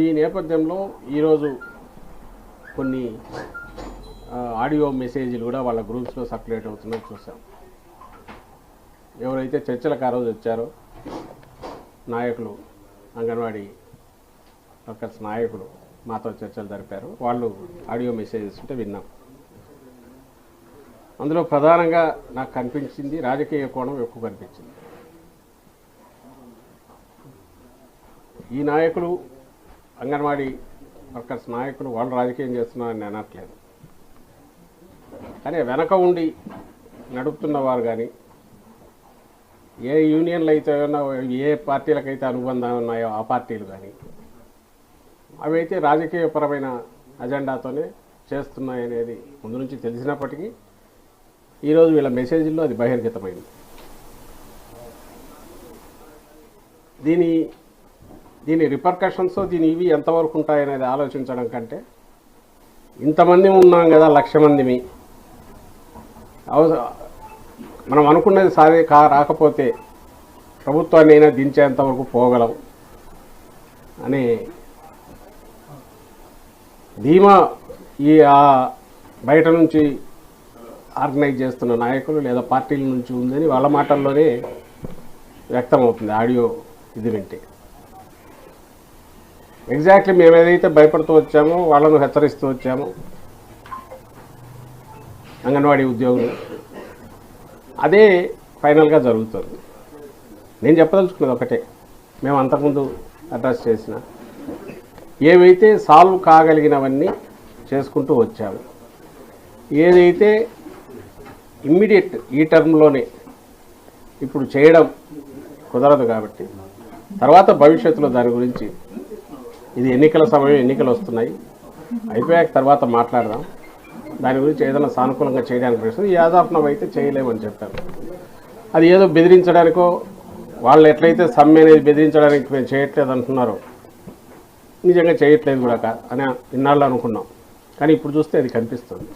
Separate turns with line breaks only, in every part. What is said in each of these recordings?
ఈ నేపథ్యంలో ఈరోజు కొన్ని ఆడియో మెసేజ్లు కూడా వాళ్ళ గ్రూప్స్లో సర్క్యులేట్ అవుతున్నాయి చూసాం ఎవరైతే చర్చలకు ఆ రోజు వచ్చారో నాయకులు అంగన్వాడీ వర్కర్స్ నాయకులు మాతో చర్చలు జరిపారు. వాళ్ళు ఆడియో మెసేజెస్ ఉంటే విన్నాం. అందులో ప్రధానంగా నాకు కనిపించింది రాజకీయ కోణం ఎక్కువ కనిపించింది. ఈ నాయకులు అంగన్వాడీ వర్కర్స్ నాయకులు వాళ్ళు రాజకీయం చేస్తున్నారని నేను అనట్లేదు. కానీ వెనక ఉండి నడుపుతున్న వారు కానీ ఏ యూనియన్లు అయితే ఏ పార్టీలకైతే అనుబంధం ఉన్నాయో ఆ పార్టీలు కానీ అవి అయితే రాజకీయపరమైన అజెండాతోనే చేస్తున్నాయి అనేది ముందు నుంచి తెలిసినప్పటికీ ఈరోజు వీళ్ళ మెసేజ్లో అది బహిర్గతమైంది. దీని దీని రిపర్కషన్స్ దీని ఇవి ఎంతవరకు ఉంటాయనేది ఆలోచించడం కంటే ఇంతమంది ఉన్నాం కదా లక్ష మందిమి. అవస మనం అనుకున్నది సాధే కా రాకపోతే ప్రభుత్వాన్ని అయినా దించేంతవరకు పోగలం. అనే ధీమా ఈ బయట నుంచి ఆర్గనైజ్ చేస్తున్న నాయకులు లేదా పార్టీల నుంచి ఉందని వాళ్ళ మాటల్లోనే వ్యక్తమవుతుంది ఆడియో ఇది వింటే. ఎగ్జాక్ట్లీ మేము ఏదైతే భయపడుతూ వచ్చామో వాళ్ళను హెచ్చరిస్తూ వచ్చాము అంగన్వాడీ ఉద్యోగులు అదే ఫైనల్గా జరుగుతుంది. నేను చెప్పదలుచుకున్నది ఒకటే. మేము అంతకుముందు అడ్రస్ చేసిన ఏవైతే సాల్వ్ కాగలిగినవన్నీ చేసుకుంటూ వచ్చాము. ఏదైతే ఇమ్మీడియట్ ఈ టర్మ్లోనే ఇప్పుడు చేయడం కుదరదు కాబట్టి తర్వాత భవిష్యత్తులో దాని గురించి ఇది ఎన్నికల సమయం ఎన్నికలు వస్తున్నాయి. అయిపోయాక తర్వాత మాట్లాడదాం. దాని గురించి ఏదైనా సానుకూలంగా చేయడానికి ప్రయత్నం. యాదాపనం అయితే చేయలేమని చెప్పారు. అది ఏదో బెదిరించడానికో వాళ్ళు ఎట్లయితే సమ్మె అనేది బెదిరించడానికి మేము చేయట్లేదు అంటున్నారో నిజంగా చేయట్లేదు కూడా అని ఇన్నాళ్ళు అనుకున్నాం. కానీ ఇప్పుడు చూస్తే అది కనిపిస్తుంది.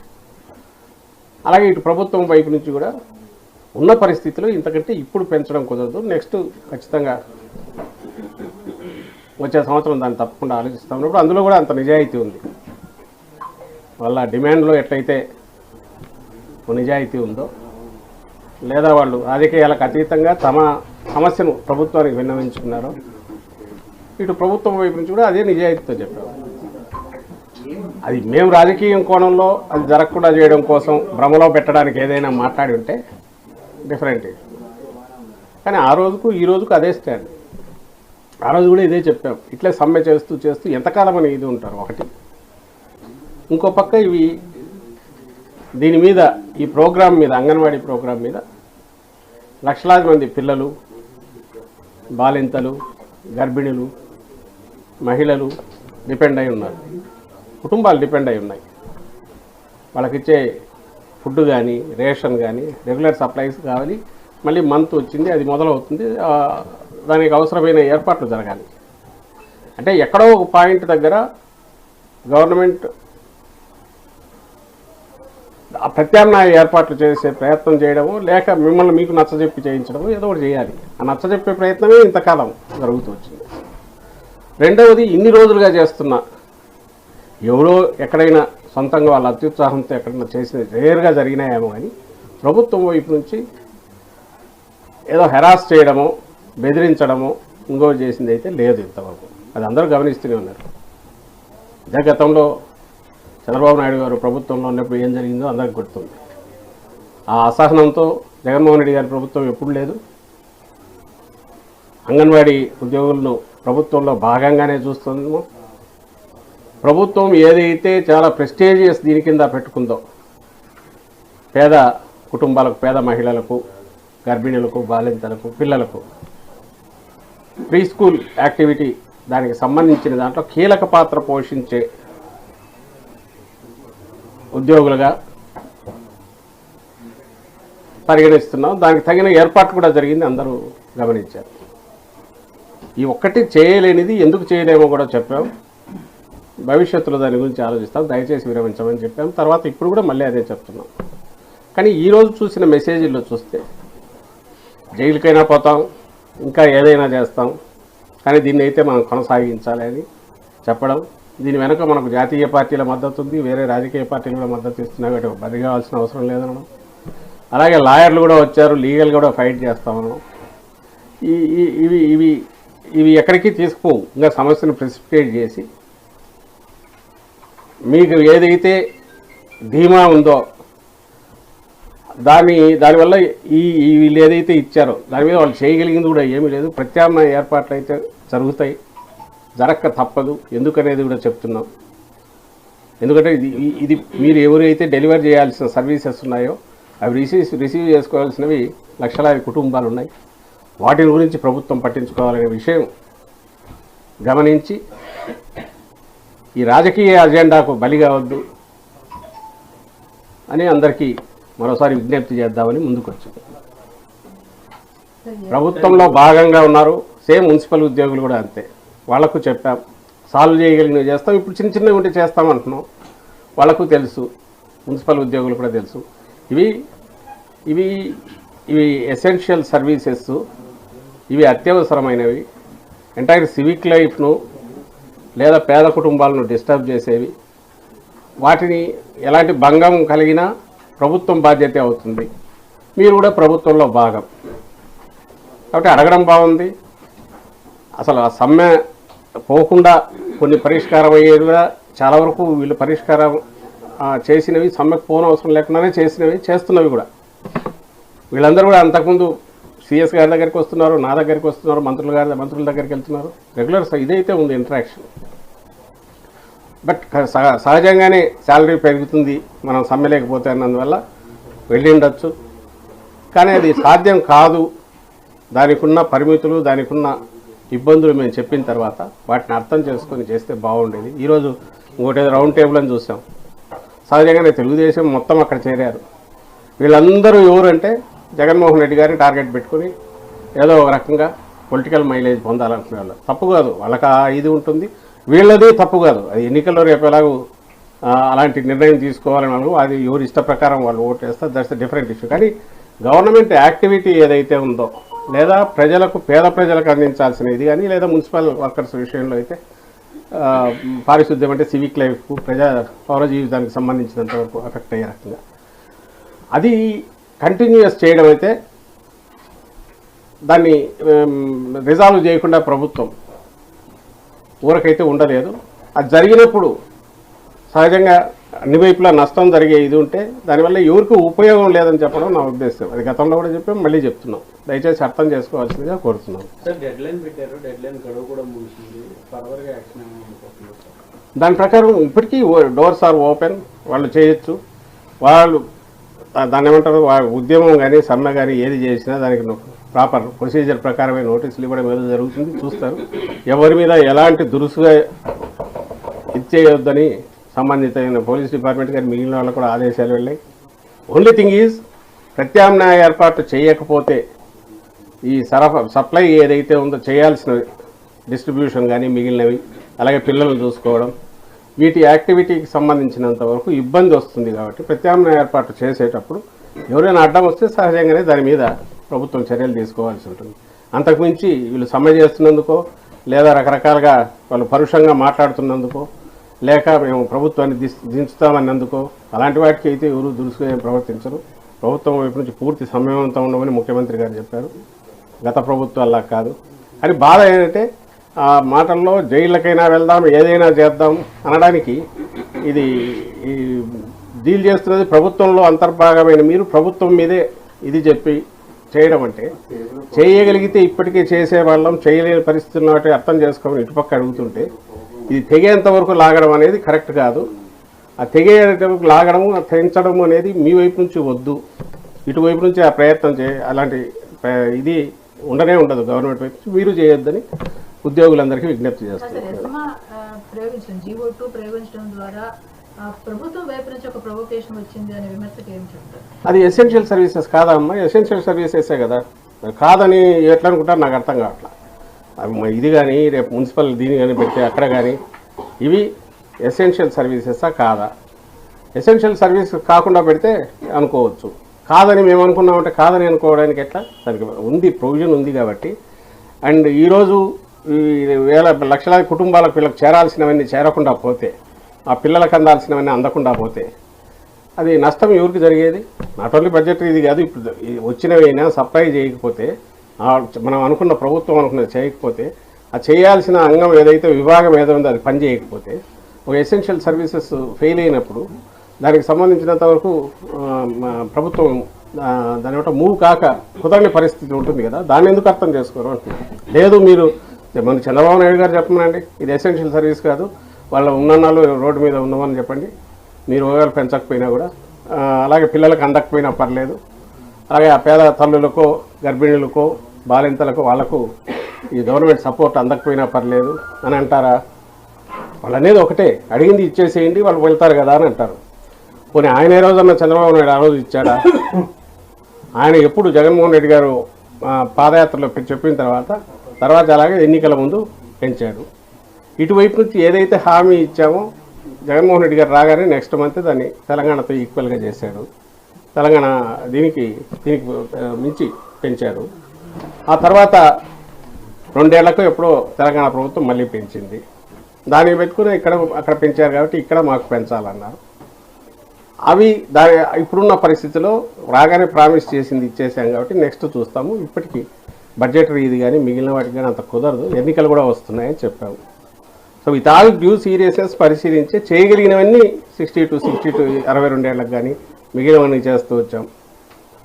అలాగే ఇటు ప్రభుత్వం వైపు నుంచి కూడా ఉన్న పరిస్థితిలో ఇంతకంటే ఇప్పుడు పెంచడం కుదరదు. నెక్స్ట్ ఖచ్చితంగా వచ్చే సంవత్సరం దాన్ని తప్పకుండా ఆలోచిస్తాం. ఉన్నప్పుడు అందులో కూడా అంత నిజాయితీ ఉంది. వాళ్ళ డిమాండ్లో ఎట్లయితే ఓ నిజాయితీ ఉందో లేదా వాళ్ళు రాజకీయాలకు అతీతంగా తమ సమస్యను ప్రభుత్వానికి విన్నవించుకున్నారో ఇటు ప్రభుత్వం వైపు నుంచి కూడా అదే నిజాయితీతో చెప్పారు. అది మేము రాజకీయం కోణంలో అది జరగకుండా చేయడం కోసం భ్రమలో పెట్టడానికి ఏదైనా మాట్లాడి ఉంటే డిఫరెంట్ కానీ ఆ రోజుకు ఈ రోజుకు అదే స్టాండ్ ఆ రోజు కూడా ఇదే చెప్పాం. ఇట్లే సమ్మె చేస్తూ చేస్తూ ఎంతకాలం అని ఇది ఉంటారు ఒకటి. ఇంకో పక్క ఇవి దీని మీద ఈ ప్రోగ్రాం మీద అంగన్వాడీ ప్రోగ్రాం మీద లక్షలాది మంది పిల్లలు బాలింతలు గర్భిణులు మహిళలు డిపెండ్ అయి ఉన్నారు. కుటుంబాలు డిపెండ్ అయి ఉన్నాయి. వాళ్ళకిచ్చే ఫుడ్ కానీ రేషన్ కానీ రెగ్యులర్ సప్లైస్ కావాలి. మళ్ళీ మంత్ వచ్చింది అది మొదలవుతుంది. దానికి అవసరమైన ఏర్పాట్లు జరగాలి. అంటే ఎక్కడో ఒక పాయింట్ దగ్గర గవర్నమెంట్ ప్రత్యామ్నాయ ఏర్పాట్లు చేసే ప్రయత్నం చేయడము లేక మిమ్మల్ని మీకు నచ్చజెప్పి చేయించడము ఏదో ఒకటి చేయాలి. ఆ నచ్చజెప్పే ప్రయత్నమే ఇంతకాలం జరుగుతూ వచ్చింది. రెండవది ఇన్ని రోజులుగా చేస్తున్న ఎవరో ఎక్కడైనా సొంతంగా వాళ్ళ అత్యుత్సాహంతో ఎక్కడైనా చేసిన రేర్గా జరిగినాయేమో కానీ ప్రభుత్వం వైపు నుంచి ఏదో హెరాస్ చేయడమో బెదిరించడము ఇంకో చేసింది అయితే లేదు ఇంతవరకు. అది అందరూ గమనిస్తూనే ఉన్నారు. ఇదే గతంలో చంద్రబాబు నాయుడు గారు ప్రభుత్వంలో ఉన్నప్పుడు ఏం జరిగిందో అందరికి గుర్తుంది. ఆ అసహనంతో జగన్మోహన్ రెడ్డి గారి ప్రభుత్వం ఎప్పుడు లేదు. అంగన్వాడీ ఉద్యోగులను ప్రభుత్వంలో భాగంగానే చూస్తుందో ప్రభుత్వం ఏదైతే చాలా ప్రెస్టేజియస్ దీని కింద పెట్టుకుందో పేద కుటుంబాలకు పేద మహిళలకు గర్భిణులకు బాలింతలకు పిల్లలకు ప్రీ స్కూల్ యాక్టివిటీ దానికి సంబంధించిన దాంట్లో కీలక పాత్ర పోషించే ఉద్యోగులుగా పరిగణిస్తున్నాం. దానికి తగిన ఏర్పాటు కూడా జరిగింది అందరూ గమనించారు. ఈ ఒక్కటి చేయలేనిది ఎందుకు చేయలేమో కూడా చెప్పాం. భవిష్యత్తులో దాని గురించి ఆలోచిస్తాం. దయచేసి విరమించమని చెప్పాం. తర్వాత ఇప్పుడు కూడా మళ్ళీ అదే చెప్తున్నాం. కానీ ఈరోజు చూసిన మెసేజ్లో చూస్తే జైలుకైనా పోతాం ఇంకా ఏదైనా చేస్తాం. కానీ దీన్ని అయితే మనం కొనసాగించాలి అని చెప్పడం దీని వెనుక మనకు జాతీయ పార్టీల మద్దతు ఉంది వేరే రాజకీయ పార్టీలు కూడా మద్దతు ఇస్తున్నాయి కాబట్టి బది కావాల్సిన అవసరం లేదనడం. అలాగే లాయర్లు కూడా వచ్చారు లీగల్ కూడా ఫైట్ చేస్తామనడం. ఈ ఈ- ఇవి ఇవి ఇవి ఎక్కడికి తీసుకుపోవు ఇంకా సమస్యను ప్రెసిపిటేట్ చేసి మీకు ఏదైతే ధీమా ఉందో దాని దానివల్ల ఈ వీళ్ళు ఏదైతే ఇచ్చారో దాని మీద వాళ్ళు చేయగలిగింది కూడా ఏమీ లేదు. ప్రత్యామ్నాయ ఏర్పాట్లు అయితే జరుగుతాయి. జరక్క తప్పదు. ఎందుకనేది కూడా చెప్తున్నాం. ఎందుకంటే ఇది ఇది మీరు ఎవరైతే డెలివర్ చేయాల్సిన సర్వీసెస్ ఉన్నాయో అవి రిసీవ్ రిసీవ్ చేసుకోవాల్సినవి లక్షలాది కుటుంబాలు ఉన్నాయి. వాటిని గురించి ప్రభుత్వం పట్టించుకోవాలనే విషయం గమనించి ఈ రాజకీయ అజెండాకు బలి కావద్దు అని అందరికీ మరోసారి విజ్ఞప్తి చేద్దామని ముందుకు వచ్చింది ప్రభుత్వంలో భాగంగా ఉన్నారు. సేమ్ మున్సిపల్ ఉద్యోగులు కూడా అంతే. వాళ్ళకు చెప్పాం. సాల్వ్ చేయగలిగినవి చేస్తాం ఇప్పుడు చిన్న చిన్నవి ఉంటే చేస్తాం అంటున్నాం. వాళ్ళకు తెలుసు. మున్సిపల్ ఉద్యోగులు కూడా తెలుసు. ఇవి ఇవి ఇవి ఎసెన్షియల్ సర్వీసెస్ ఇవి అత్యవసరమైనవి. ఎంటైర్ సివిక్ లైఫ్ను లేదా పేద కుటుంబాలను డిస్టర్బ్ చేసేవి. వాటిని ఎలాంటి భంగం కలిగినా ప్రభుత్వం బాధ్యత అవుతుంది. మీరు కూడా ప్రభుత్వంలో భాగం. కాబట్టి అడగడం బాగుంది. అసలు ఆ సమ్మె పోకుండా కొన్ని పరిష్కారం అయ్యేది కూడా చాలా వరకు వీళ్ళు పరిష్కారం చేసినవి సమ్మెకు పోను అవసరం లేకుండానే చేసినవి చేస్తున్నవి కూడా. వీళ్ళందరూ కూడా అంతకుముందు సిఎస్ గారి దగ్గరికి వస్తున్నారు నా దగ్గరికి వస్తున్నారు మంత్రులు గారి మంత్రుల దగ్గరికి వెళ్తున్నారు. రెగ్యులర్ ఇదైతే ఉంది ఇంటరాక్షన్. బట్ సహ- సహజంగానే శాలరీ పెరుగుతుంది మనం సమ్మె లేకపోతే అన్నందువల్ల వెళ్ళి ఉండొచ్చు కానీ అది సాధ్యం కాదు. దానికి ఉన్న పరిమితులు దానికి ఉన్న ఇబ్బందులు మేము చెప్పిన తర్వాత వాటిని అర్థం చేసుకొని చేస్తే బాగుండేది. ఈరోజు ఇంకోటి రౌండ్ టేబుల్ అని చూసాం. సహజంగానే తెలుగుదేశం మొత్తం అక్కడ చేరారు. వీళ్ళందరూ ఎవరంటే జగన్మోహన్ రెడ్డి గారిని టార్గెట్ పెట్టుకొని ఏదో ఒక రకంగా పొలిటికల్ మైలేజ్ పొందాలనుకునే వాళ్ళు తప్పు కాదు. వాళ్ళకి ఆ ఇది ఉంటుంది. వీళ్ళది తప్పు కాదు. అది ఎన్నికల్లో రేపు ఎలాగో అలాంటి నిర్ణయం తీసుకోవాలని వాళ్ళు అది ఎవరి ఇష్ట ప్రకారం వాళ్ళు ఓటు వేస్తారు. దట్స్ డిఫరెంట్ ఇష్యూ కానీ గవర్నమెంట్ యాక్టివిటీ ఏదైతే ఉందో లేదా ప్రజలకు పేద ప్రజలకు అందించాల్సిన ఇది కానీ లేదా మున్సిపల్ వర్కర్స్ విషయంలో అయితే పారిశుద్ధ్యం అంటే సివిక్ లైఫ్కు ప్రజా పౌర జీవితానికి సంబంధించినంత వరకు ఎఫెక్ట్ అయ్యే రకంగా. అది కంటిన్యూస్ చేయడం అయితే దాన్ని రిజాల్వ్ చేయకుండా ప్రభుత్వం ఊరకైతే ఉండలేదు. అది జరిగినప్పుడు సహజంగా అన్ని వైపులా నష్టం జరిగే ఇది ఉంటే దానివల్ల ఎవరికి ఉపయోగం లేదని చెప్పడం నా ఉద్దేశం. అది గతంలో కూడా చెప్పాం మళ్ళీ చెప్తున్నాం. దయచేసి అర్థం చేసుకోవాల్సిందిగా కోరుతున్నాం. దాని ప్రకారం ఇప్పటికీ డోర్స్ ఆర్ ఓపెన్ వాళ్ళు చేయొచ్చు. వాళ్ళు దాన్ని ఏమంటారు ఉద్యమం కానీ సమ్మె కానీ ఏది చేసినా దానికి ప్రాపర్ ప్రొసీజర్ ప్రకారమే నోటీసులు ఇవ్వడం ఏదో జరుగుతుంది చూస్తారు. ఎవరి మీద ఎలాంటి దురుసుగా ఇచ్చేయొద్దని సంబంధితమైన పోలీస్ డిపార్ట్మెంట్ కానీ మిగిలిన వాళ్ళకు కూడా ఆదేశాలు వెళ్ళాయి. ఓన్లీ థింగ్ ఈజ్ ప్రత్యామ్నాయ ఏర్పాటు చేయకపోతే ఈ సరఫ సప్లై ఏదైతే ఉందో చేయాల్సిన డిస్ట్రిబ్యూషన్ కానీ మిగిలినవి అలాగే పిల్లల్ని చూసుకోవడం వీటి యాక్టివిటీకి సంబంధించినంత వరకు ఇబ్బంది వస్తుంది కాబట్టి ప్రత్యామ్నాయ ఏర్పాటు చేసేటప్పుడు ఎవరైనా అడ్డం వస్తే సహజంగానే దాని మీద ప్రభుత్వం చర్యలు తీసుకోవాల్సి ఉంటుంది. అంతకుమించి వీళ్ళు సమ్మె చేస్తున్నందుకో లేదా రకరకాలుగా వాళ్ళు పరుషంగా మాట్లాడుతున్నందుకో లేక మేము ప్రభుత్వాన్ని దించుతామన్నందుకో అలాంటి వాటికి అయితే ఎవరు దురుసుగా ప్రవర్తించరు. ప్రభుత్వం వైపు నుంచి పూర్తి సమయవంతం ఉండమని ముఖ్యమంత్రి గారు చెప్పారు. గత ప్రభుత్వాల్లా కాదు. అని బాధ ఏంటంటే ఆ మాటల్లో జైళ్ళకైనా వెళ్దాం ఏదైనా చేద్దాం అనడానికి ఇది ఈ డీల్ చేస్తున్నది ప్రభుత్వంలో అంతర్భాగమైన మీరు ప్రభుత్వం మీదే ఇది చెప్పి చేయడం అంటే చేయగలిగితే ఇప్పటికే చేసేవాళ్ళం చేయలేని పరిస్థితులు ఉన్నట్టు అర్థం చేసుకోమని ఇటుపక్క అడుగుతుంటే ఇది తెగేంత వరకు లాగడం అనేది కరెక్ట్ కాదు. ఆ తెగేటప్పుడు లాగడము తెంచడం అనేది మీ వైపు నుంచి వద్దు. ఇటువైపు నుంచి ఆ ప్రయత్నం చే అలాంటి ప్ర- ఇది ఉండనే ఉండదు గవర్నమెంట్ వైపు నుంచి. మీరు చేయొద్దని ఉద్యోగులందరికీ విజ్ఞప్తి చేస్తున్నారు.
ప్రభుత్వం వైపు నుంచి ఒక వచ్చింది అనే విమర్శకు ఏం చెప్తారు?
అది ఎసెన్షియల్ సర్వీసెస్ కాదా అమ్మా ఎసెన్షియల్ సర్వీసెసే కదా. కాదని ఎట్లా అనుకుంటారు? నాకు అర్థం కావట్లా. అవి ఇది కానీ రేపు మున్సిపల్ దీని కానీ పెడితే అక్కడ కానీ ఇవి ఎసెన్షియల్ సర్వీసెసా కాదా? ఎసెన్షియల్ సర్వీస్ కాకుండా పెడితే అనుకోవచ్చు. కాదని మేము అనుకున్నామంటే కాదని అనుకోవడానికి ఎట్లా? దానికి ఉంది ప్రొవిజన్ ఉంది కాబట్టి. అండ్ ఈరోజు ఈ వేల లక్షలాది కుటుంబాలకు వీళ్ళకి చేరాల్సినవన్నీ చేరకుండా పోతే ఆ పిల్లలకు అందాల్సినవన్నీ అందకుండా పోతే అది నష్టం ఎవరికి జరిగేది? నాట్ ఓన్లీ బడ్జెట్ ఇది కాదు ఇప్పుడు వచ్చినవైనా సప్లై చేయకపోతే మనం అనుకున్న ప్రభుత్వం అనుకున్నది చేయకపోతే ఆ చేయాల్సిన అంగం ఏదైతే విభాగం ఏదో ఉందో అది పని చేయకపోతే ఒక ఎసెన్షియల్ సర్వీసెస్ ఫెయిల్ అయినప్పుడు దానికి సంబంధించినంత వరకు ప్రభుత్వం దాని ఒకటి మూవ్ కాక కుదరని పరిస్థితి ఉంటుంది కదా దాన్ని ఎందుకు అర్థం చేసుకోరు అంటున్నారు? లేదు మీరు మన చంద్రబాబు నాయుడు గారు చెప్పమనండి ఇది ఎసెన్షియల్ సర్వీస్ కాదు వాళ్ళ ఉన్నన్నాళ్ళు రోడ్డు మీద ఉన్నామని చెప్పండి. మీరు రోగాలు పెంచకపోయినా కూడా. అలాగే పిల్లలకు అందకపోయినా పర్లేదు. అలాగే ఆ పేద తల్లులకో గర్భిణులకో బాలింతలకు వాళ్ళకు ఈ గవర్నమెంట్ సపోర్ట్ అందకపోయినా పర్లేదు అని అంటారా? వాళ్ళు అనేది ఒకటే. అడిగింది ఇచ్చేసేయండి వాళ్ళు వెళ్తారు కదా అని అంటారు. పోనీ ఆయన ఏ రోజన్నా చంద్రబాబు నాయుడు ఆ రోజు ఇచ్చాడా? ఆయన ఎప్పుడు జగన్మోహన్ రెడ్డి గారు పాదయాత్రలో చెప్పిన తర్వాత తర్వాత అలాగే ఎన్నికల ముందు పెంచాడు. ఇటువైపు నుంచి ఏదైతే హామీ ఇచ్చామో జగన్మోహన్ రెడ్డి గారు రాగానే నెక్స్ట్ మంత్ దాన్ని తెలంగాణతో ఈక్వల్గా చేశాడు తెలంగాణ దీనికి దీనికి మించి పెంచారు. ఆ తర్వాత రెండేళ్ళకు ఎప్పుడో తెలంగాణ ప్రభుత్వం మళ్ళీ పెంచింది. దాన్ని పెట్టుకుని ఇక్కడ అక్కడ పెంచారు కాబట్టి ఇక్కడ మాకు పెంచాలన్నారు. అవి దాని ఇప్పుడున్న పరిస్థితిలో రాగానే ప్రామిస్ చేసింది ఇచ్చేసాం కాబట్టి నెక్స్ట్ చూస్తాము. ఇప్పటికీ బడ్జెటరీ ఇది కానీ మిగిలిన వాటికి కానీ అంత కుదరదు. ఎన్నికలు కూడా వస్తున్నాయని చెప్పాము. So with all due seriousness పరిశీలించి చేయగలిగినవన్నీ సిక్స్టీ టు సిక్స్టీ టు అరవై రెండేళ్ళకు కానీ మిగిలినవన్నీ చేస్తూ వచ్చాం.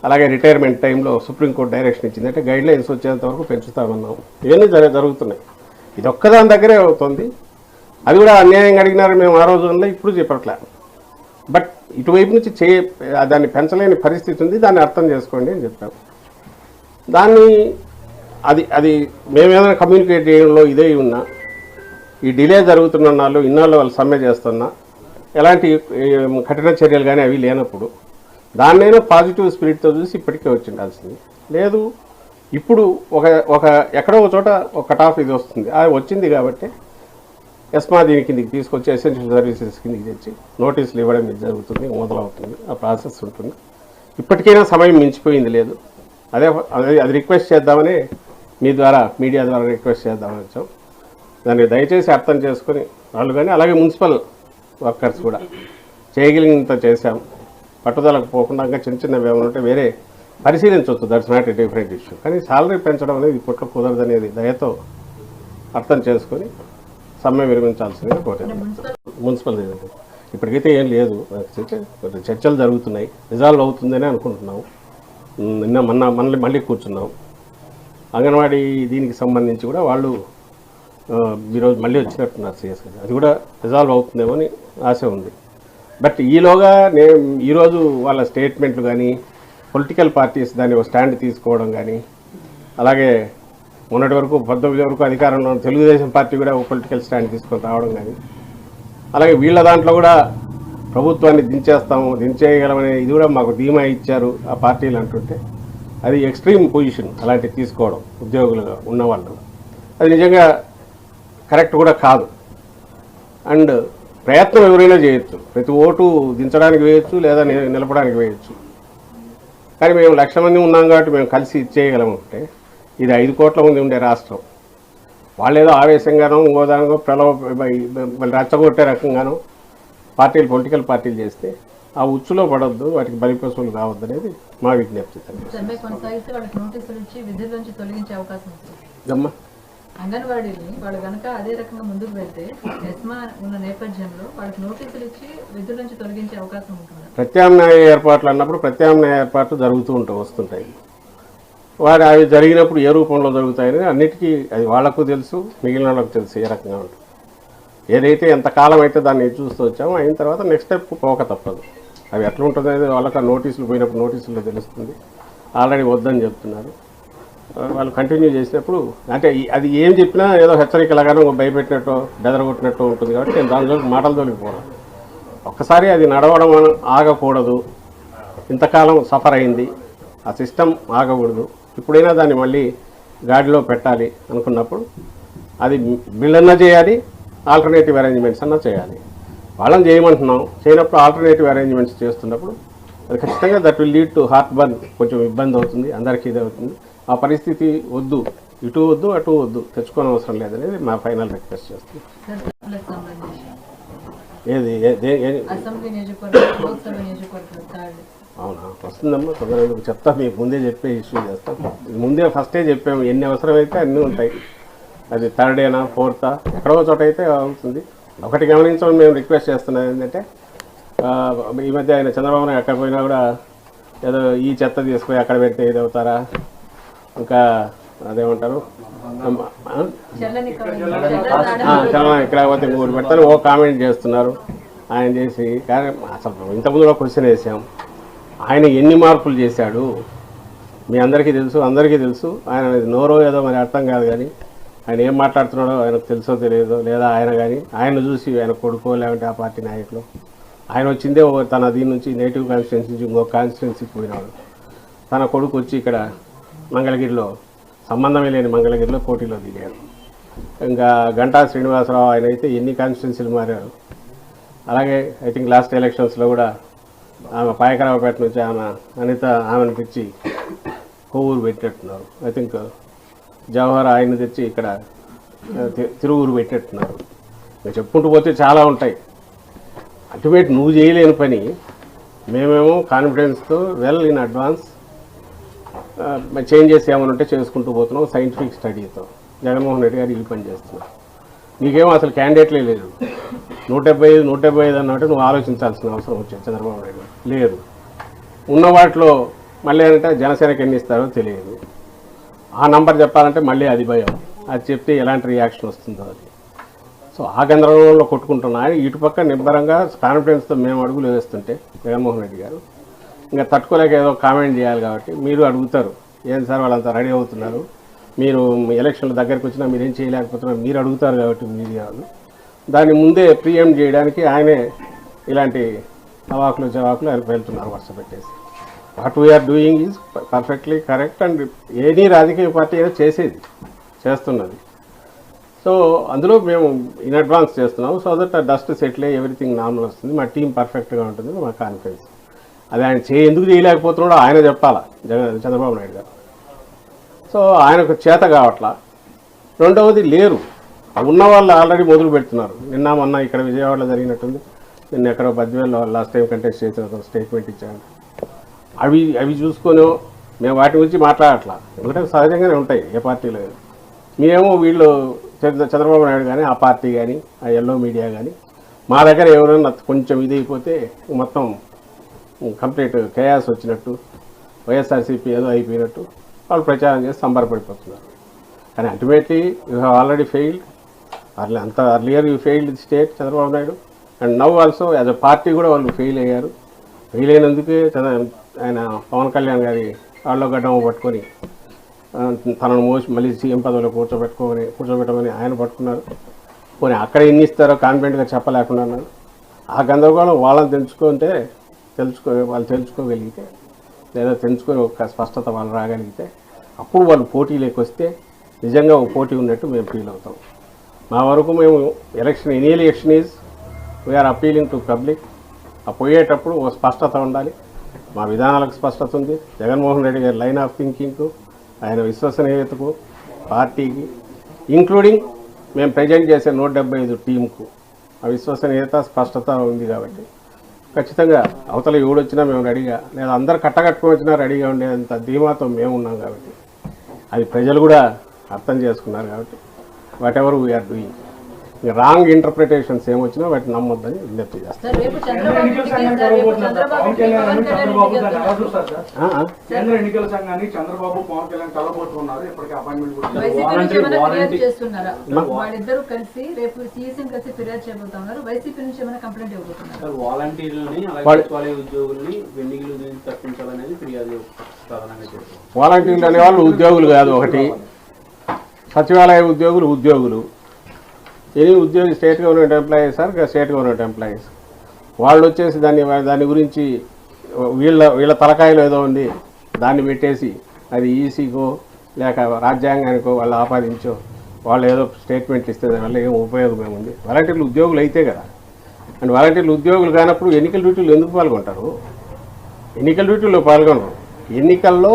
అలాగే రిటైర్మెంట్ టైంలో సుప్రీంకోర్టు డైరెక్షన్ ఇచ్చింది. అంటే గైడ్ లైన్స్ వచ్చేంత వరకు పెంచుతామన్నాం. ఇవన్నీ జరుగుతున్నాయి. ఇది ఒక్కదాని దగ్గరే అవుతుంది. అది కూడా అన్యాయంగా అడిగినారు మేము ఆ రోజు ఇప్పుడు చెప్పట్లే. బట్ ఇటువైపు నుంచి చే దాన్ని పెంచలేని పరిస్థితి ఉంది. దాన్ని అర్థం చేసుకోండి అని చెప్పాము దాన్ని అది అది మేమేమైనా కమ్యూనికేట్ చేయడంలో ఇదే ఉన్నా. ఈ డిలే జరుగుతున్న నాళ్ళు ఇన్నాళ్ళు వాళ్ళు సమ్మె చేస్తున్నా ఎలాంటి కఠిన చర్యలు కానీ అవి లేనప్పుడు దాన్నైనా పాజిటివ్ స్పిరిట్తో చూసి ఇప్పటికే వచ్చిండాల్సింది. లేదు ఇప్పుడు ఒక ఒక ఎక్కడో ఒక చోట ఒక కట్ ఆఫ్ ఇది వస్తుంది. అది వచ్చింది కాబట్టి ఎస్మా దీని కిందికి తీసుకొచ్చి ఎసెన్షియల్ సర్వీసెస్ కిందికి తెచ్చి నోటీసులు ఇవ్వడం జరుగుతుంది మొదలవుతుంది ఆ ప్రాసెస్ ఉంటుంది. ఇప్పటికైనా సమయం మించిపోయింది లేదు. అదే అదే అది రిక్వెస్ట్ చేద్దామని మీ ద్వారా మీడియా ద్వారా రిక్వెస్ట్ చేద్దామని వచ్చాం. దాన్ని దయచేసి అర్థం చేసుకొని వాళ్ళు కానీ అలాగే మున్సిపల్ వర్కర్స్ కూడా చేయగలిగినంత చేశాం. పట్టుదలకు పోకుండా ఇంకా చిన్న చిన్నవి ఏమైనా ఉంటే వేరే పరిశీలించవచ్చు. That's not a different issue కానీ సాలరీ పెంచడం అనేది ఇప్పట్లో కుదరదనేది దయతో అర్థం చేసుకొని సమ్మె విరమించాల్సిందిగా కోరాను.
మున్సిపల్
ఇప్పటికైతే ఏం లేదు. కొంచెం చర్చలు జరుగుతున్నాయి. రిజాల్వ్ అవుతుందని అనుకుంటున్నాం నిన్న మొన్న మళ్ళీ మళ్ళీ కూర్చున్నాం. అంగన్వాడీ దీనికి సంబంధించి కూడా వాళ్ళు ఈరోజు మళ్ళీ వచ్చినట్టున్నారు సీఎస్ గారు. అది కూడా రిజాల్వ్ అవుతుందేమో అని ఆశ ఉంది. బట్ ఈలోగా నేను ఈరోజు వాళ్ళ స్టేట్మెంట్లు కానీ పొలిటికల్ పార్టీస్ దాని ఒక స్టాండ్ తీసుకోవడం కానీ అలాగే మొన్నటి వరకు పంతొమ్మిది వరకు అధికారంలో ఉన్న తెలుగుదేశం పార్టీ కూడా ఒక పొలిటికల్ స్టాండ్ తీసుకొని రావడం కానీ అలాగే వీళ్ళ దాంట్లో కూడా ప్రభుత్వాన్ని దించేస్తాము దించేయగలమనే ఇది కూడా మాకు ధీమా ఇచ్చారు ఆ పార్టీలు అంటుంటే అది ఎక్స్ట్రీమ్ పొజిషన్ అలాంటివి తీసుకోవడం ఉద్యోగులుగా ఉన్నవాళ్ళు అది నిజంగా కరెక్ట్ కూడా కాదు. అండ్ ప్రయత్నం ఎవరైనా చేయొచ్చు. ప్రతి ఓటు దించడానికి వేయచ్చు లేదా నిలపడానికి వేయచ్చు. కానీ మేము లక్ష మంది ఉన్నాం కాబట్టి మేము కలిసి ఇచ్చేయగలము అంటే ఇది ఐదు కోట్ల మంది ఉండే రాష్ట్రం. వాళ్ళు ఏదో ఆవేశంగానో ఇంకో దానికో ప్రలవ వాళ్ళు రెచ్చగొట్టే రకంగానో పార్టీలు పొలిటికల్ పార్టీలు చేస్తే ఆ ఉచ్చులో పడొద్దు వాటికి బలిపశువులు కావద్దు అనేది మా విజ్ఞప్తి.
అంగన్వాడీని వాళ్ళు కనుక అదే రకంగా ముందుకు వెళ్తే ఎస్మా ఉన్న నేపథ్యంలో వాళ్ళకి నోటీసులు ఇచ్చి విధుల నుంచి తొలగించే అవకాశం ఉంటుంది?
ప్రత్యామ్నాయ ఏర్పాట్లు అన్నప్పుడు ప్రత్యామ్నాయ ఏర్పాట్లు జరుగుతూ ఉంటాయి వస్తుంటాయి. వాడు అవి జరిగినప్పుడు ఏ రూపంలో జరుగుతాయని అన్నిటికీ అది వాళ్ళకు తెలుసు మిగిలిన వాళ్ళకు తెలుసు ఏ రకంగా ఉంటుంది ఏదైతే ఎంతకాలం అయితే దాన్ని చూస్తూ వచ్చామో అయిన తర్వాత నెక్స్ట్ స్టెప్ పోక తప్పదు. అవి ఎట్లా ఉంటుంది అనేది వాళ్ళకి నోటీసులు పోయినప్పుడు నోటీసుల్లో తెలుస్తుంది. ఆల్రెడీ వద్దని చెప్తున్నారు. వాళ్ళు కంటిన్యూ చేసినప్పుడు అంటే అది ఏం చెప్పినా ఏదో హెచ్చరికలాగానో భయపెట్టినట్టు బెదరగొట్టినట్టు ఉంటుంది కాబట్టి నేను దాని మాటలు మాటల ఒక్కసారి అది నడవడం ఆగకూడదు. ఇంతకాలం సఫర్ అయింది. ఆ సిస్టమ్ ఆగకూడదు. ఇప్పుడైనా దాన్ని మళ్ళీ గాడిలో పెట్టాలి అనుకున్నప్పుడు అది మిల్లన్నా చేయాలి ఆల్టర్నేటివ్ అరేంజ్మెంట్స్ అన్నా చేయాలి. వాళ్ళని చేయమంటున్నాం. చేయనప్పుడు ఆల్టర్నేటివ్ అరేంజ్మెంట్స్ చేస్తున్నప్పుడు అది ఖచ్చితంగా that will lead to heart burn కొంచెం ఇబ్బంది అవుతుంది. అందరికీ ఇది అవుతుంది. ఆ పరిస్థితి వద్దు. ఇటు వద్దు అటు వద్దు. తెచ్చుకోని అవసరం లేదనేది మా ఫైనల్ రిక్వెస్ట్ చేస్తున్నాం. ఏది? అవునా? వస్తుందమ్మా తొందరగా చెప్తా మీకు ముందే చెప్పే ఇష్యూ చేస్తాం. ముందే ఫస్టే చెప్పాము ఎన్ని అవసరమైతే అన్నీ ఉంటాయి. అది థర్డ్ ఏనా ఫోర్తా ఎక్కడో చోట అయితే అవుతుంది. ఒకటి గమనించమని మేము రిక్వెస్ట్ చేస్తున్నాం. ఏంటంటే ఈ మధ్య ఆయన చంద్రబాబు నాయుడు ఎక్కడ పోయినా కూడా ఏదో ఈ చెత్త తీసుకుపోయి అక్కడ పెడితే ఇది అవుతారా? ఇంకా అదేమంటారు? ఇక్కడ పోతే మూడు పెడతాను. ఓ కామెంట్ చేస్తున్నారు. ఆయన చేసి కానీ అసలు ఇంతకుముందు కూడా క్వశ్చన్ వేసాం. ఆయన ఎన్ని మార్పులు చేశాడు? మీ అందరికీ తెలుసు అందరికీ తెలుసు. ఆయన నోరో ఏదో మరి అర్థం కాదు కానీ ఆయన ఏం మాట్లాడుతున్నాడో ఆయనకు తెలుసో తెలియదో లేదా ఆయన కానీ ఆయన చూసి ఆయన కొడుకో లేదంటే ఆ పార్టీ నాయకులు. ఆయన వచ్చిందే ఓ తన దీని నుంచి నేటివ్ కాన్స్టిట్యున్సీ నుంచి ఇంకో కాన్స్టిట్యున్సీకి పోయినాడు. తన కొడుకు వచ్చి ఇక్కడ మంగళగిరిలో సంబంధమే లేని మంగళగిరిలో పోటీలో దిగారు. ఇంకా గంటా శ్రీనివాసరావు ఆయన అయితే ఎన్ని కాన్స్టిట్యున్సీలు మారారు. అలాగే ఐ థింక్ లాస్ట్ ఎలక్షన్స్లో కూడా ఆమె పాయకరావుపేట నుంచి ఆమె అనిత ఆమెను తెచ్చి కొవ్వూరు పెట్టేట్టున్నారు. ఐ థింక్ జవహర్ ఆయన తెచ్చి ఇక్కడ తిరువురు పెట్టేట్టున్నారు. ఇంకా చెప్పుకుంటూ పోతే చాలా ఉంటాయి. అటువైపు నువ్వు చేయలేని పని. మేమేమో కాన్ఫిడెన్స్తో వెల్ ఇన్ అడ్వాన్స్ చేంజెస్ ఏమైనా ఉంటే చేసుకుంటూ పోతున్నాం. సైంటిఫిక్ స్టడీతో జగన్మోహన్ రెడ్డి గారు ఇల్లు పని చేస్తున్నాం నీకేమో అసలు క్యాండిడేట్లే లేదు. నూట డెబ్బై ఐదు నూట డెబ్బై ఐదు అన్నట్టు నువ్వు ఆలోచించాల్సిన అవసరం వచ్చింది చంద్రబాబు నాయుడు లేదు. ఉన్న వాటిలో మళ్ళీ ఏంటంటే జనసేనకి ఎన్ని ఇస్తారో తెలియదు. ఆ నంబర్ చెప్పాలంటే మళ్ళీ అది భయం. అది చెప్తే ఎలాంటి రియాక్షన్ వస్తుందో అది. సో ఆ గందరగోళంలో కొట్టుకుంటున్నా ఇటుపక్క నిబ్బరంగా కాన్ఫిడెన్స్తో మేము అడుగులు వేస్తుంటే జగన్మోహన్ రెడ్డి గారు ఇంకా తట్టుకోలేక ఏదో కామెంట్ చేయాలి కాబట్టి మీరు అడుగుతారు. ఏం సార్ వాళ్ళంతా రెడీ అవుతున్నారు? మీరు ఎలక్షన్ల దగ్గరికి వచ్చినా మీరేం చేయలేకపోతున్నారు? మీరు అడుగుతారు కాబట్టి మీడియాలు దాన్ని ముందే ప్రియం చేయడానికి ఆయనే ఇలాంటి అవాకులు జవాకులు ఆయన వెళ్తున్నారు వరుస పెట్టేసి. What we are doing is perfectly correct and any రాజకీయ పార్టీ అయినా చేసేది చేస్తున్నది. సో అందులో మేము ఇన్ అడ్వాన్స్ చేస్తున్నాము. సో దట్ డస్ట్ సెటిల్ అయ్యి ఎవ్రీథింగ్ నార్మల్ వస్తుంది. మా టీం పర్ఫెక్ట్గా ఉంటుంది. మా కాన్ఫిడెన్స్ అది ఆయన చే ఎందుకు చేయలేకపోతున్నాడో ఆయన చెప్పాలా జగన్ చంద్రబాబు నాయుడు గారు. సో ఆయనకు చేత కావట్లా. రెండవది లేరు. ఉన్న వాళ్ళు ఆల్రెడీ మొదలు పెడుతున్నారు. నిన్న మొన్న ఇక్కడ విజయవాడలో జరిగినట్టుంది. నిన్న ఎక్కడో బద్వేల్లో లాస్ట్ టైం కంటెస్ట్ చేసిన స్టేట్మెంట్ ఇచ్చాను అవి అవి చూసుకొని మేము వాటి గురించి మాట్లాడట్లా. ఎందుకంటే సహజంగానే ఉంటాయి ఏ పార్టీలో మేమేమో వీళ్ళు చంద్రబాబు నాయుడు కానీ ఆ పార్టీ కానీ ఆ ఎల్లో మీడియా కానీ మా దగ్గర ఎవరైనా కొంచెం ఇది అయిపోతే మొత్తం కంప్లీట్ కేయాస్ వచ్చినట్టు వైఎస్ఆర్సీపీ ఏదో అయిపోయినట్టు వాళ్ళు ప్రచారం చేసి సంబరపడిపోతున్నారు. కానీ ultimately you have already failed early అంత earlier you failed state Chandrababu Naidu. And now also as a party కూడా వాళ్ళు ఫెయిల్ అయ్యారు. ఫెయిల్ అయినందుకే తన ఆయన పవన్ కళ్యాణ్ గారి వాళ్ళ గడ్డం పట్టుకొని తనను మోసి మళ్ళీ సీఎం పదవిలో కూర్చోబెట్టుకోమని కూర్చోబెట్టమని ఆయన పట్టుకున్నారు. పోనీ అక్కడ ఎన్ని ఇస్తారో కాన్ఫిడెంట్గా చెప్పలేకుండా ఆ గందరగోళం వాళ్ళని తెంచుకుంటే తెలుసుకో వాళ్ళు తెలుసుకోగలిగితే లేదా తెలుసుకొని ఒక స్పష్టత వాళ్ళు రాగలిగితే అప్పుడు వాళ్ళు పోటీలోకి వస్తే నిజంగా ఒక పోటీ ఉన్నట్టు మేము ఫీల్ అవుతాం. మా వరకు మేము election any election is we are appealing to public ఆ పోయేటప్పుడు ఒక స్పష్టత ఉండాలి. మా విధానాలకు స్పష్టత ఉంది. జగన్మోహన్ రెడ్డి గారి లైన్ ఆఫ్ థింకింగ్కు ఆయన విశ్వసనీయతకు పార్టీకి ఇంక్లూడింగ్ మేము ప్రజెంట్ చేసే నూట డెబ్బై ఐదు టీంకు ఆ విశ్వసనీయత స్పష్టత ఉంది కాబట్టి ఖచ్చితంగా అవతల ఎవడొచ్చినా మేము రెడీగా లేదా అందరు కట్టకట్టుకుని వచ్చినా రెడీగా ఉండేంత ధీమాతో మేము ఉన్నాం కాబట్టి. అది ప్రజలు కూడా అర్థం చేసుకున్నారు కాబట్టి whatever we are doing wrong interpretations ఏమొచ్చినా వాటిని నమ్మొద్దని విజ్ఞప్తి వాలంటీర్లు అనేవాళ్ళు ఉద్యోగులు కాదు ఒకటి. సచివాలయ ఉద్యోగులు ఉద్యోగులు. ఎనీ ఉద్యోగి state government employees sir state government employees వాళ్ళు వచ్చేసి దాన్ని దాని గురించి వీళ్ళ వీళ్ళ తలకాయలో ఏదో ఉంది దాన్ని పెట్టేసి అది ఈసీకో లేక రాజ్యాంగానికో వాళ్ళు ఆపాదించో వాళ్ళు ఏదో స్టేట్మెంట్ ఇస్తే దానివల్ల ఏం ఉపయోగం ఏముంది వాలంటీర్లు ఉద్యోగులు అయితే కదా. అండ్ వాలంటీర్లు ఉద్యోగులు కానప్పుడు ఎన్నికల డ్యూటీలు ఎందుకు పాల్గొంటారు? ఎన్నికల డ్యూటీలో పాల్గొనరు. ఎన్నికల్లో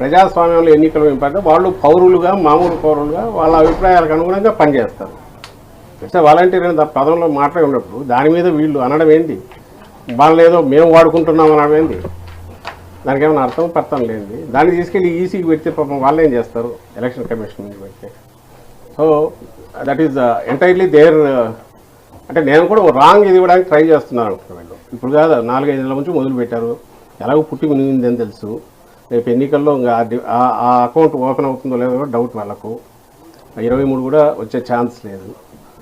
ప్రజాస్వామ్యంలో ఎన్నికలు ఏంటంటే వాళ్ళు పౌరులుగా మామూలు పౌరులుగా వాళ్ళ అభిప్రాయాలకు అనుగుణంగా పనిచేస్తారు. కృష్ణ వాలంటీర్ అనే పదంలో మాట్లాడి ఉన్నప్పుడు దాని మీద వీళ్ళు అనడం ఏంటి? వాళ్ళని ఏదో మేము వాడుకుంటున్నాం అనడం ఏంటి? దానికి ఏమైనా అర్థం పర్థం లేనిది. దాన్ని తీసుకెళ్ళి ఈసీకి పెడితే పాపం వాళ్ళు ఏం చేస్తారు? ఎలక్షన్ కమిషన్ నుంచి పెడితే. So that is entirely there అంటే నేను కూడా రాంగ్ ఇది ఇవ్వడానికి ట్రై చేస్తున్నాను అనుకుంటున్నాను వీళ్ళు. ఇప్పుడు కాదు నాలుగైదు నెలల నుంచి మొదలు పెట్టారు. ఎలాగో పుట్టి మునిగిందని తెలుసు. రేపు ఎన్నికల్లో ఇంకా ఆ అకౌంట్ ఓపెన్ అవుతుందో లేదో డౌట్ వాళ్ళకు. ఇరవై మూడు కూడా వచ్చే ఛాన్స్ లేదు.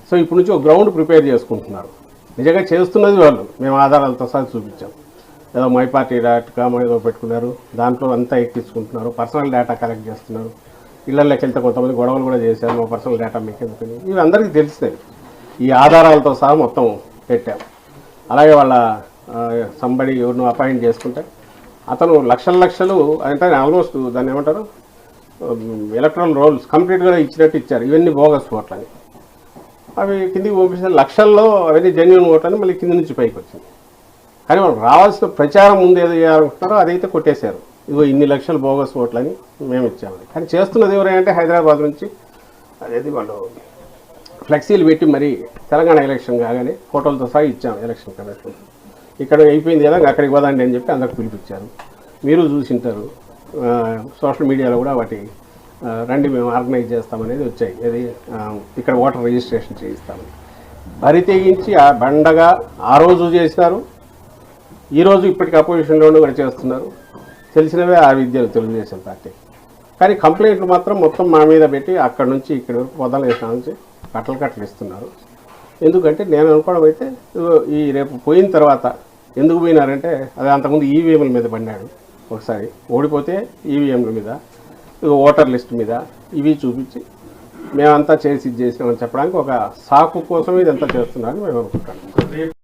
సో ఇప్పుడు నుంచి ఒక గ్రౌండ్ ప్రిపేర్ చేసుకుంటున్నారు. నిజంగా చేస్తున్నది వాళ్ళు. మేము ఆధారాలతో సహా చూపించాం. ఏదో మై పార్టీ డాట్ కామ్ ఏదో పెట్టుకున్నారు. దాంట్లో అంతా ఎక్కించుకుంటున్నారు పర్సనల్ డేటా కలెక్ట్ చేస్తున్నారు. ఇళ్ళల్లోకి వెళ్తే కొంతమంది గొడవలు కూడా చేశారు. మా పర్సనల్ డేటా మీకు ఎందుకని ఇవి అందరికీ తెలిసినవి ఈ ఆధారాలతో సహా మొత్తం పెట్టాం. అలాగే వాళ్ళ సంబడి ఎవరినో అపాయింట్ చేసుకుంటే అతను లక్షల లక్షలు అంటే ఆల్మోస్ట్ దాన్ని ఏమంటారు? ఎలక్ట్రల్ రోల్స్ కంప్లీట్గా ఇచ్చినట్టు ఇచ్చారు. ఇవన్నీ బోగస్ ఓట్లని అవి కిందికి పంపిస్తే లక్షల్లో అవన్నీ జెన్యున్ ఓట్లని మళ్ళీ కింది నుంచి పైకి వచ్చింది. కానీ వాళ్ళు రావాల్సిన ప్రచారం ముందు ఏదో చేయాలనుకుంటున్నారో అదైతే కొట్టేశారు. ఇదిగో ఇన్ని లక్షలు బోగస్ ఓట్లని మేము ఇచ్చాము. కానీ చేస్తున్నది ఎవరంటే హైదరాబాద్ నుంచి అదేది వాళ్ళు ఫ్లెక్సీలు పెట్టి మరి తెలంగాణ ఎలక్షన్ కాగానే ఫోటోలతో సహా ఇచ్చాము ఎలక్షన్ కమిషన్. ఇక్కడ అయిపోయింది కదా అక్కడికి పోదండి అని చెప్పి అందరికి పిలిపించారు. మీరు చూసింటారు సోషల్ మీడియాలో కూడా వాటి రండి మేము ఆర్గనైజ్ చేస్తామనేది వచ్చాయి. అది ఇక్కడ ఓటర్ రిజిస్ట్రేషన్ చేయిస్తామని. బరి తెగించి ఆ బండగా ఆ రోజు చేసినారు ఈరోజు ఇప్పటికి అపోజిషన్లోనూ కూడా చేస్తున్నారు. తెలిసినవే ఆ విద్యలు తెలుగుదేశం పార్టీ. కానీ కంప్లైంట్లు మాత్రం మొత్తం మా మీద పెట్టి అక్కడ నుంచి ఇక్కడ వరకు పొదలు వేసిన నుంచి కట్టలు కట్టలు ఇస్తున్నారు. ఎందుకంటే నేను అనుకోవడం అయితే ఈ రేపు పోయిన తర్వాత ఎందుకు పోయినారంటే అది అంతకుముందు ఈవీఎంల మీద పడినాడు. ఒకసారి ఓడిపోతే ఈవీఎంల మీద ఓటర్ లిస్ట్ మీద ఇవి చూపించి మేమంతా చేసి ఇది చేసామని చెప్పడానికి ఒక సాకు కోసం ఇదంతా చేస్తున్నారని మేము అనుకుంటాం